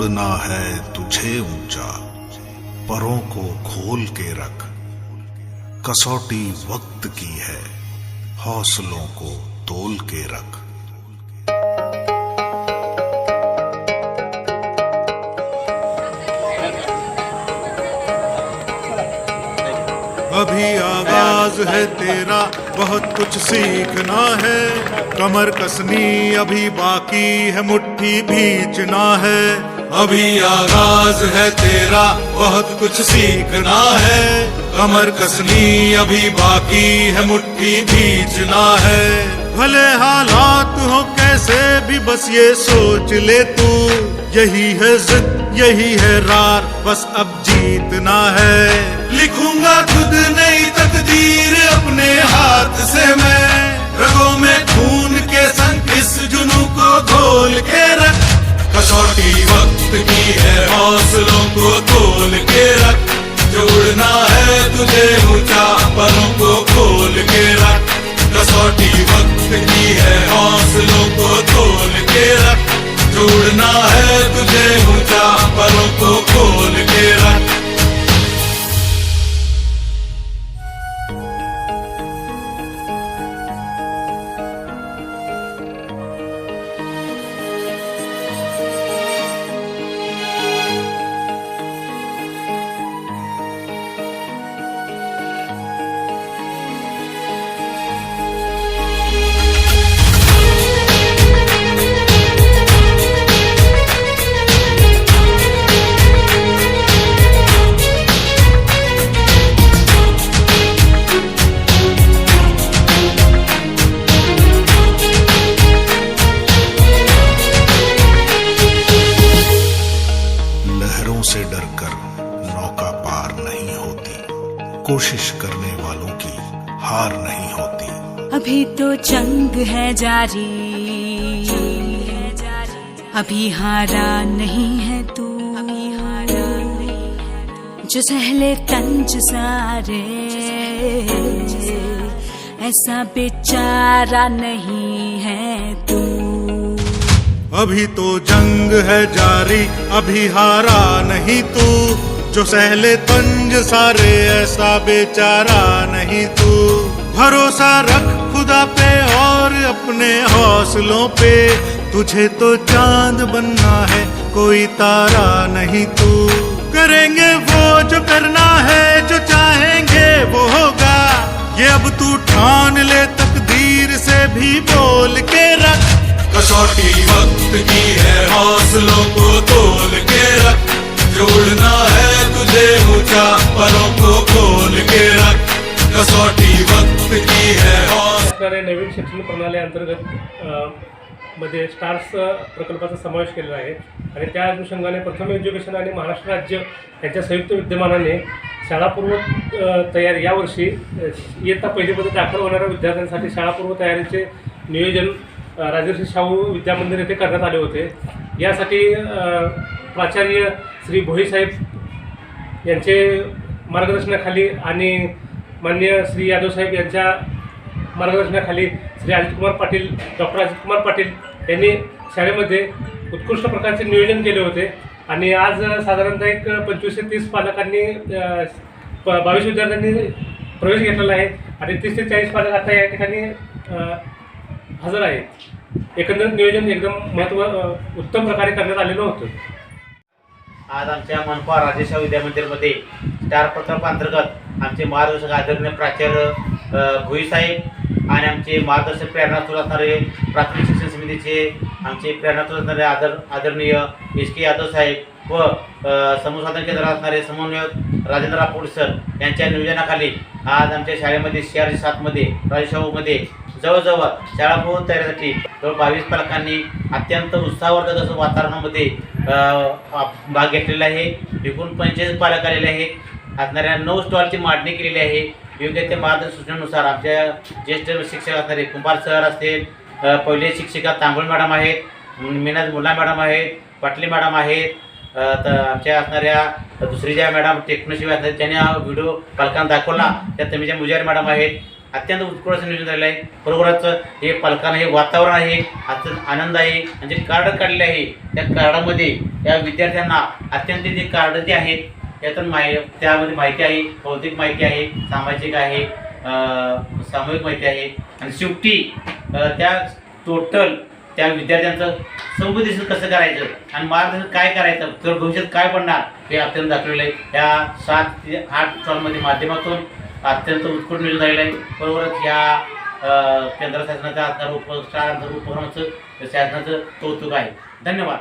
उड़ना है तुझे ऊँचा, परों को खोल के रख। कसौटी वक्त की है, हौसलों को तोल के रख। अभी आगाज़ है तेरा, बहुत कुछ सीखना है। कमर कसनी अभी बाकी है, मुट्ठी भींचना है। अभी आगाज़ है तेरा, बहुत कुछ सीखना है। कमर कसनी अभी बाकी है, मुट्ठी भींचना है। भले हालात हो कैसे भी, बस ये सोच ले तू। यही है जिद, यही है रार, बस अब जीतना है। लिखूँगा खुद नहीं तकदीर। तोल के रख। जोड़ना है तुझे ऊँचा परों को खोल के रख। कसौटी वक्त की है, हौसलों को तोल के रख। जोड़ना है तुझे ऊँचा परों को खोल के रख। कोशिश करने वालों की हार नहीं होती। अभी तो जंग है जारी। अभी हारा नहीं है तू। अभी हारा जो सहले तंज सारे। ऐसा बेचारा नहीं है तू। अभी तो जंग है जारी अभी हारा नहीं तू। जो सहले तंज सारे, ऐसा बेचारा नहीं तू। भरोसा रख खुदा पे और अपने हौसलों पे। तुझे तो चाँद बनना है, कोई तारा नहीं तू। करेंगे वो जो करना है, जो चाहेंगे वो होगा। ये अब तू ठान ले, तकदीर से भी बोल के रख। कसौटी वक्त की है, हौसलों को तोल के रख। जोड़ना है तुझे ऊंचा परों को खोल के रख. कसौटी वक्त की है और असणाऱ्या नवीन शैक्षणिक प्रणाली अंतर्गत मध्ये स्टार्स प्रकल्पाचा समावेश केलेला आहे. आणि त्या अनुषंगाने प्रथम एज्युकेशन आणि महाराष्ट्र राज्य यांच्या संयुक्त विद्यमानाने शाळापूर्व तयारी यावर्षी इयत्ता पहिलीमध्ये दाखल होणाऱ्या विद्यार्थ्यांसाठी शाळापूर्व तयारीचे नियोजन राजर्षी शाहू विद्यामंदिर येथे करण्यात आले होते. यासाठी प्राचार्य श्री भोईसाहेब यांचे मार्गदर्शनाखाली आणि माननीय श्री यादवसाहेब यांच्या मार्गदर्शनाखाली श्री अजितकुमार पाटील डॉक्टर अजितकुमार पाटील यांनी शाळेमध्ये उत्कृष्ट प्रकारचे नियोजन केले होते. आणि आज साधारणतः एक पंचवीस ते तीस पालकांनी प- बावीस विद्यार्थ्यांनी प्रवेश घेतलेला आहे आणि तीस ते चाळीस पालक आता या ठिकाणी हजर आहेत. एकंदरीत नियोजन एकदम महत्त्व उत्तम प्रकारे करण्यात आलेलं होतं. आज आमच्या मनपा राजेशाह विद्यामंदिरमध्ये स्टार प्रकल्पांतर्गत आमचे मार्गदर्शक आदरणीय प्राचार्य भुईसाहेब भोईसाहेब आणि आमचे मार्गदर्शक प्रेरणातूर असणारे प्राथमिक शिक्षण समितीचे आमचे प्रेरणातूर असणारे आदर आदरणीय एस के यादव साहेब व समूहसाधन केंद्रात असणारे समन्वयक राजेंद्र राठोड सर यांच्या नियोजनाखाली आज आमच्या शाळेमध्ये सी आर सातमध्ये राजेशाहूमध्ये जवळजवळ शाळा पोहोच तयारीसाठी जवळ बावीस पालकांनी अत्यंत उत्साहवर्धक असं वातावरणामध्ये भाग घेतलेला आहे. एकूण पंचेचाळीस पालक आलेले आहेत असणाऱ्या नऊ स्टॉलची मांडणी केलेली आहे. योग्य ते सूचनेनुसार आमच्या ज्येष्ठ शिक्षक असणारे कुंभार सर असतील पहिले शिक्षिका तांबोळ मॅडम आहेत मीनाज मुला मॅडम आहेत पाटली मॅडम आहेत तर आमच्या असणाऱ्या दुसरी ज्या मॅडम टेक्नोशिवाय असतात त्यांनी हा व्हिडिओ पालकांना दाखवला त्या तमीच्या मुजारी मॅडम आहेत. अत्यंत उत्कृष्ट नियोजन झालेलं आहे. बरोबरच हे पालकांना हे वातावरण आहे अत्यंत आनंद आहे आणि जे कार्ड काढले आहे. त्या कार्डामध्ये या विद्यार्थ्यांना अत्यंत जे कार्ड जे आहेत यातून माहि त्यामध्ये माहिती आहे भौतिक माहिती आहे सामाजिक आहे सामूहिक माहिती आहे. आणि शेवटी त्या टोटल त्या विद्यार्थ्यांचं समुपदेशन कसं करायचं आणि मार्गदर्शन काय करायचं तर भविष्यात काय पडणार हे अत्यंत दाखवलेलं आहे. या सात ते आठ सालमध्ये माध्यमातून अत्यंत उत्कृष्ट नियोजन झालेलं आहे बरोबरच या केंद्र शासनाच्या उपक्रमाचं शासनाचं कौतुक आहे. धन्यवाद.